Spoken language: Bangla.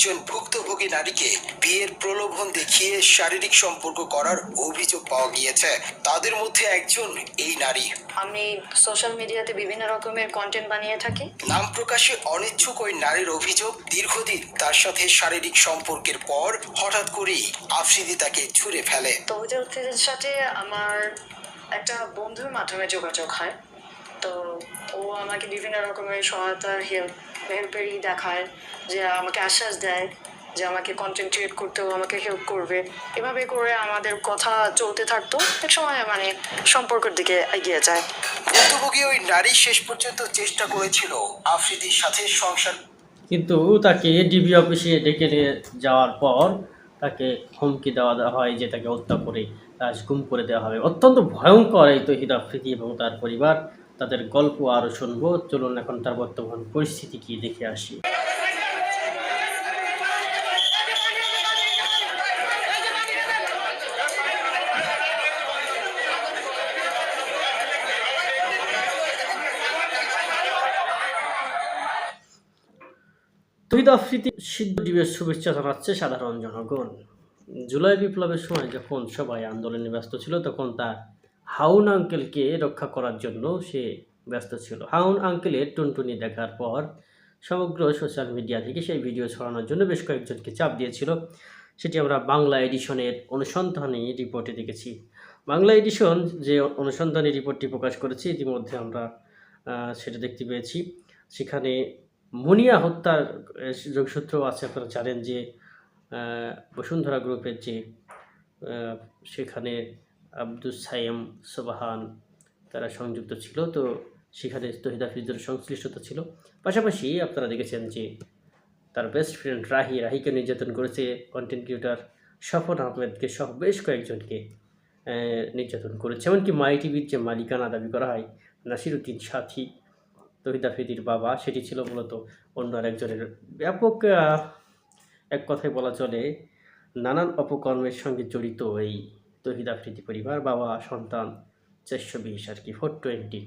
একজন ভুক্তভোগী নারীকে বিয়ের প্রলোভন দেখিয়ে শারীরিক সম্পর্ক করার অভিযোগ পাওয়া গিয়েছে। তাদের মধ্যে একজন এই নারী। আমি সোশ্যাল মিডিয়াতে বিভিন্ন রকমের কন্টেন্ট বানিয়ে থাকি। নাম প্রকাশে অনিচ্ছুক ওই নারীর অভিযোগ দীর্ঘদিন তার সাথে শারীরিক সম্পর্কের পর হঠাৎ করেই আফ্রিদি তাকে ছুঁড়ে ফেলে। তৌহিদের সাথে আমার একটা বন্ধুর মাধ্যমে যোগাযোগ হয়। তো ও আমাকে বিভিন্ন রকমের সহায়তা হেল্প হেল্পেরই দেখায় যে আমাকে আশ্বাস দেয় যে আমাকে কন্টেন্ট ক্রিয়েট করতেও আমাকে হেল্প করবে। এভাবে করে আমাদের কথা চলতে থাকতো এক সময় মানে সম্পর্কের দিকে এগিয়ে যায়। ভুক্তভোগী ওই নারী শেষ পর্যন্ত চেষ্টা করেছিল আফ্রিদির সাথে সংসার কিন্তু তাকে ডিবি অফিসে ডেকে নিয়ে যাওয়ার পর তাকে হুমকি দেওয়া দেওয়া হয় যে তাকে হত্যা করে লাশ গুম করে দেওয়া হবে। অত্যন্ত ভয়ঙ্কর এই তহিদ আফ্রিদি এবং তার পরিবার। তাদের গল্প আরও শুনব। চলুন এখন তার বর্তমান পরিস্থিতি কি দেখে আসি। তহিদ আফ্রিদি সিদ্ধ ডিবের শুভেচ্ছা জানাচ্ছে সাধারণ জনগণ। জুলাই বিপ্লবের সময় যখন সবাই আন্দোলনে ব্যস্ত ছিল, তখন তার হাউন আঙ্কেলকে রক্ষা করার জন্য সে ব্যস্ত ছিল। হাউন আঙ্কেলের টুনটুনি দেখার পর সমগ্র সোশ্যাল মিডিয়া থেকে সেই ভিডিও ছড়ানোর জন্য বেশ কয়েকজনকে চাপ দিয়েছিল। সেটি আমরা বাংলা এডিশনের অনুসন্ধানী রিপোর্টে দেখেছি। বাংলা এডিশন যে অনুসন্ধানী রিপোর্টটি প্রকাশ করেছে, ইতিমধ্যে আমরা সেটা দেখতে পেয়েছি। সেখানে মুনিয়া হত্যার যোগসূত্র আছে আপনারা জানেন যে বসুন্ধরা গ্রুপের যে সেখানে আব্দুস সাইম সোবাহান তারা সংযুক্ত ছিল। তো সেখানে তহিদা ফিজুর সংশ্লিষ্টতা ছিল। পাশাপাশি আপনারা দেখেছেন যে তার বেস্ট ফ্রেন্ড রাহি, রাহিকে নির্যাতন করেছে কন্টেন্ট ক্রিয়েটার সফর আহমেদকে সহ বেশ কয়েকজনকে নির্যাতন করেছে। এমনকি মাই টিভির যে মালিকানা দাবি করা হয়, নাসিরুদ্দিন সাথী, তহিদা ফিদির বাবা, সেটি ছিল মূলত অন্য আরেকজনের ব্যাপক এক কথায় বলা চলে নানান অপকর্মের সঙ্গে জড়িত এই তহিদা ফ্রিদি পরিবার বাবা সন্তান চারশো বিশ আর কি ফোর টোয়েন্টি।